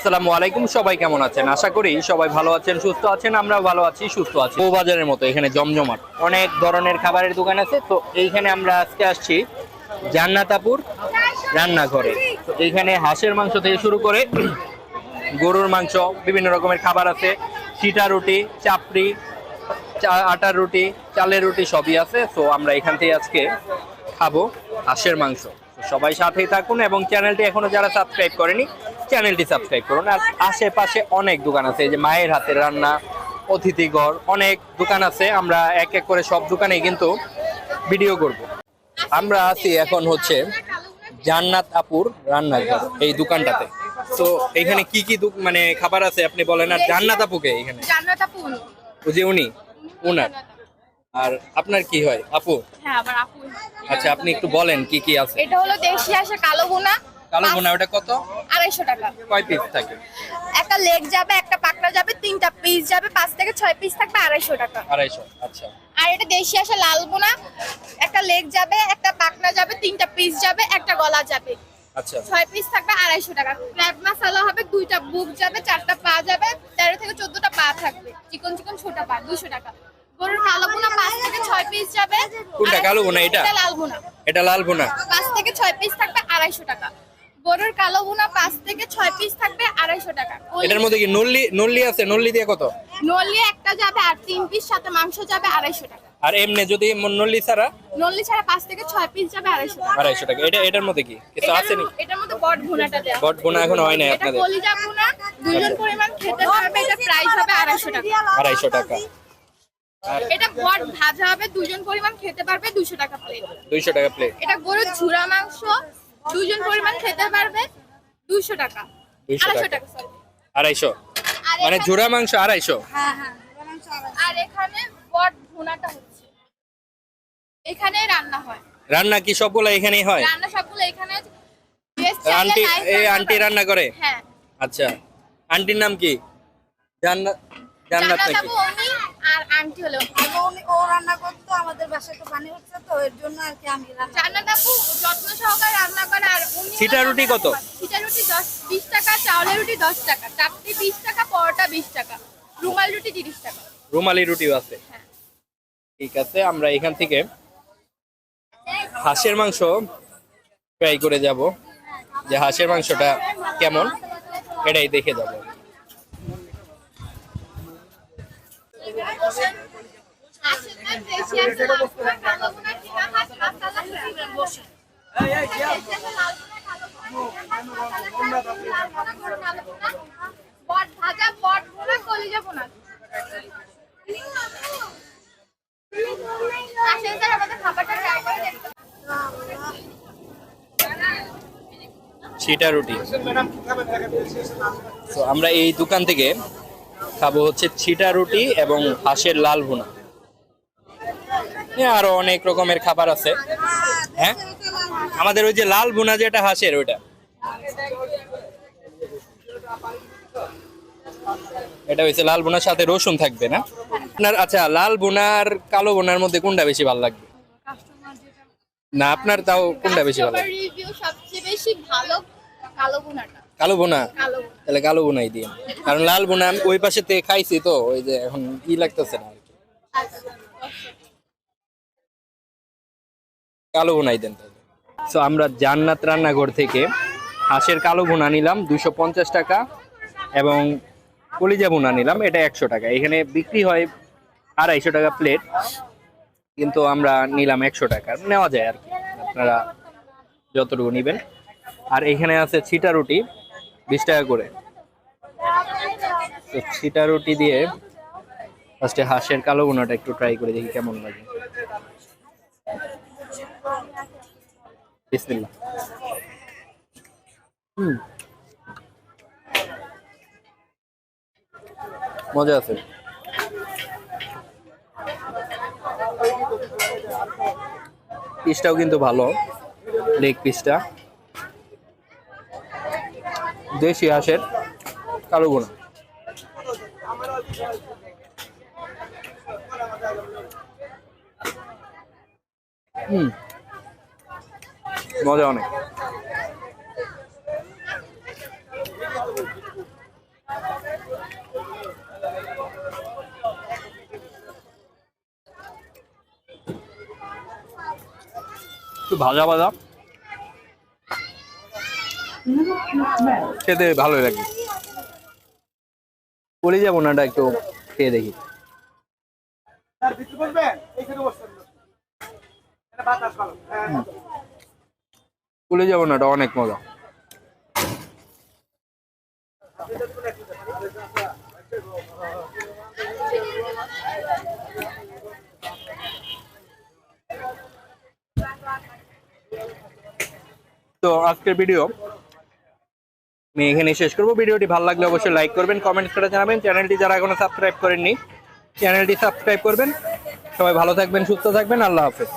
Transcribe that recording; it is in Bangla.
আসসালামু আলাইকুম, সবাই কেমন আছেন? আশা করি সবাই ভালো আছেন, সুস্থ আছেন, আমরাও ভালো আছি, সুস্থ আছি। বাজারের মতো, এখানে জমজমাট। অনেক ধরনের খাবারের দোকান আছে, তো এইখানে আমরা আজকে আসছি জান্নাতাপুর রান্নাঘরে। তো এইখানে হাঁসের মাংস থেকে শুরু করে গরুর মাংস, বিভিন্ন রকমের খাবার আছে। সিটা রুটি, চাপড়ি আটার রুটি, চালের রুটি সবই আছে, তো আমরা এখান থেকে আজকে খাব হাঁসের মাংস। সবাই সাথেই থাকুন এবং চ্যানেলটি এখনও যারা সাবস্ক্রাইব করেনি চ্যানেলটি সাবস্ক্রাইব করুন। আর আশেপাশে অনেক দোকান আছে এই যে মায়ের হাতের রান্না অতিথিঘর অনেক দোকান আছে। আমরা এক এক করে সব দোকানেই কিন্তু ভিডিও করব। আমরা আছি এখন হচ্ছে জান্নাত আপুর রান্নাঘর এই দোকানটাতে। তো এখানে কি কি মানে খাবার আছে আপনি বলেন আর জান্নাত আপুকে এখানে? জান্নাত আপু যে উনি উনার। আর আপনার কি হয় আপু? হ্যাঁ আবার আপু। আচ্ছা আপনি একটু বলেন কি কি আছে? এটা হলো দেশি আসে কালো বোনা কালো বোনা ওটা কত? আড়াইশো টাকা। কয় পিস থাকে? একটা লেগ যাবে একটা পাকড়া যাবে তিনটা পিস যাবে পাঁচ থেকে ছয় পিস থাকবে আড়াইশো টাকা। আড়াইশো আচ্ছা। আর এটা দেশি আসে লাল বোনা একটা লেগ যাবে একটা পাকনা যাবে তিনটা পিস যাবে একটা গলা যাবে। আচ্ছা। ছয় পিস থাকবে আড়াইশো টাকা। ক্র্যাব মাসালা হবে দুইটা বুক যাবে চারটা পা যাবে তেরো থেকে চোদ্দটা পা থাকবে। চিকন চিকন ছোট পা দুশো টাকা। গরুর কালো বোনা পাঁচ থেকে ছয় পিস যাবে। কোনটা, কালো বোনা এটা? লাল বোনা। এটা লাল বোনা। পাঁচ থেকে ছয় পিস থাকবে আড়াইশো টাকা। গরুর কালো বোনা পাঁচ থেকে ছয় পিস থাকবে আড়াইশো টাকা। এটার মধ্যে কি নল্লি নল্লি আছে? নল্লি দিয়ে কত? নলি একটা যাবে আর তিন পিস সাথে মাংস যাবে আড়াইশো টাকা। আর এমনি যদি নল্লি ছাড়া? নলি ছাড়া পাঁচ থেকে ছয় পিস যাবে আড়াইশো টাকা। আড়াইশো টাকা। এটা এটার মধ্যে কি? কিছু আছে নি এটার মধ্যে বট ভুনাটা দেওয়া বট বোনা এখন হয় নাই এটা আপনাদের? কলিজা ভুনা দুজন পরিমাণ খেতে পারবে এটা প্রাইস হবে আড়াইশো টাকা। আড়াইশো টাকা। এটা বট ভাজা হবে দুজন পরিমাণ খেতে পারবে দুশো টাকা প্লেট দুইশো টাকা প্লেট এটা গরুর ঝুরা মাংস দুজন পরিমাণ খেতে পারবে দুশো টাকা 200 আড়াইশো টাকা। আড়াইশো? মানে এখানে- ঝুরা মাংস আড়াইশো? হ্যাঁ হ্যাঁ আর এখানে বট ভুনাটা হচ্ছে। এখানে রান্না হয়। রান্না কি সবগুলো এখানেই হয়? রান্না সবগুলো এখানে আন্টি এই আন্টি রান্না করে? হ্যাঁ। আচ্ছা। আন্টির নাম কি? জান্নাত জান্নাত নাকি? আর আন্টি হলো ও রান্না করতো আমাদের বাসায় তো পানি উঠছে তো এর জন্য আর কি আমি রান্না আপু যত্ন সহকারে রান্না করে আর উনি সিটা রুটি কত? সিটা রুটি দশ বিশ টাকা চাউলের রুটি দশ টাকা চাপটি বিশ টাকা পরোটা বিশ টাকা রুমাল রুটি তিরিশ টাকা। রুমালি রুটিও আছে। হ্যাঁ। ঠিক আছে আমরা এখান থেকে হাঁসের মাংস ট্রাই করে যাব। যে হাঁসের মাংসটা কেমন এটাই দেখে যাব। বট সিটা রুটি। তো আমরা এই দোকান থেকে খাব হচ্ছে ছিটা রুটি এবং হাঁসের লাল ভুনা। আরও অনেক রকমের খাবার আছে। হ্যাঁ? আমাদের ওই যে লাল ভুনা যেটা হাঁসের ওইটা। এটা হচ্ছে লাল বোনার সাথে রসুন থাকবে না? আপনার আচ্ছা লাল বোনার কালো বোনার মধ্যে কোনটা বেশি ভালো লাগবে? না আপনার তাও কোনটা বেশি ভালো সবার লাগে সবচেয়ে বেশি ভালো কালো বোনাটা কালো বোনা তাহলে কালো বোনাই দিন। কারণ লাল বোনা আমি ওই পাশে খাইছি তো ওই যে এখন কি লাগতেছে না কি। আচ্ছা। কালো বোনাই দেন সো আমরা জান্নাত রান্নাঘর থেকে হাঁসের কালো বোনা নিলাম, দুশো টাকা, এবং কলিজা বোনা নিলাম, এটা একশো টাকা। এখানে বিক্রি হয় আড়াইশো টাকা প্লেট কিন্তু আমরা নিলাম একশো টাকা। নেওয়া যায় আর কি, আপনারা যতটুকু নেবেন। আর এখানে আছে ছিটা রুটি, বিশ টাকা করে। তো ছিটা রুটি দিয়ে ফার্স্টে হাঁসের কালো বোনাটা একটু ট্রাই করে দেখি কেমন লাগে। বিসমিল্লাহ। হুম। মজা আছে। পিসটাও কিন্তু ভালো লেগ পিসটা। দেশি হাঁসের কালো গুণা হুম। মজা অনেক। ভাজা ভাজা। খেতে ভালো লাগে। করে যাব না একটু খেয়ে দেখি। হ্যাঁ, বাতাস হ্যাঁ, ভালো করবেন যাব বসছেন এটা ভালো অনেক মজা। তো আজকের ভিডিও আমি এখানে শেষ করব। ভিডিওটি ভালো লাগলে অবশ্যই লাইক করবেন কমেন্টস করে জানাবেন। চ্যানেলটি যারা এখনও সাবস্ক্রাইব করেননি, চ্যানেলটি সাবস্ক্রাইব করবেন। সবাই ভালো থাকবেন, সুস্থ থাকবেন। আল্লাহ হাফেজ।